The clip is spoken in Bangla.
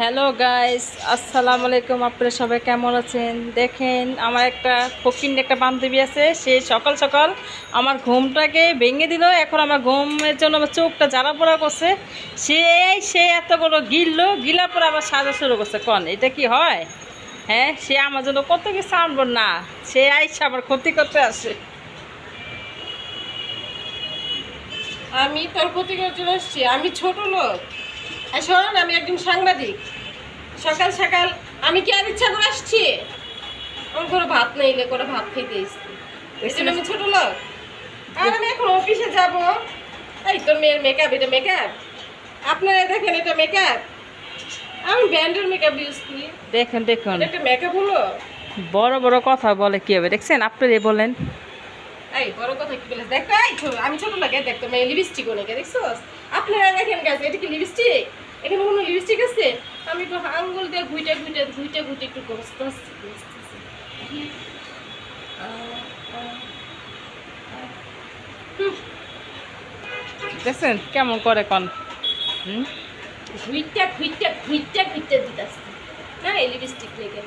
হ্যালো গাইস আসসালামু আলাইকুম আপনারা সবাই কেমন আছেন? দেখেন, আমার একটা ফকিন একটা বান্ধবী আছে। সে সকাল সকাল আমার ঘুমটাকে ভেঙে দিল। এখন আমার ঘুমের জন্য আমার চোখটা জ্বালা পোড়া করছে। সে সে এত বড় গিললো। গিলার পরে আবার সাজা শুরু করছে। কন, এটা কি হয়? হ্যাঁ সে আমার জন্য কত কিছু আনব না। সে আইসা আবার ক্ষতি করতে আসে। আমি তোর ক্ষতি করে চলে এসছি আমি ছোট লোক। শোন আমি একজন সাংবাদিক। সকাল সকাল আমি কি আর ইচ্ছা করে আসছি? আমার কোনো ভাত নেই লে করে ভাত খেতে এসছি। জন্য আমি ছোট লোক। আর আমি এখন অফিসে যাব। এই তোর মেয়ের মেকআপ এটা মেকআপ আপনারা দেখেন এটা মেকআপ আমি ব্যান্ডের মেকআপ ইউজ করি। দেখুন দেখুন। একটা মেকআপ হলো? বড় বড় কথা বলে কি হবে? দেখছেন? আপনারাই বলেন। এই বড় কথা কি বলে দেখো এই আমি ছোট লাগে দেখতো মেয়ে লিপস্টিক অনেকে দেখছ আপনারা দেখেন গাছ এটা কি লিপস্টিক এখানে কোনো লিপস্টিক আছে? আমি একটু আঙ্গুল দিয়ে ঘুইটে ঘুইটে ঘুইটে ঘুইটে একটু গস্ত আসছি, দেখছেন কেমন করে কন? ঘুইটে ঘুইটে ঘুইটে ঘুইটে দিতে আসছে হ্যাঁ এই লিপস্টিক লেগে।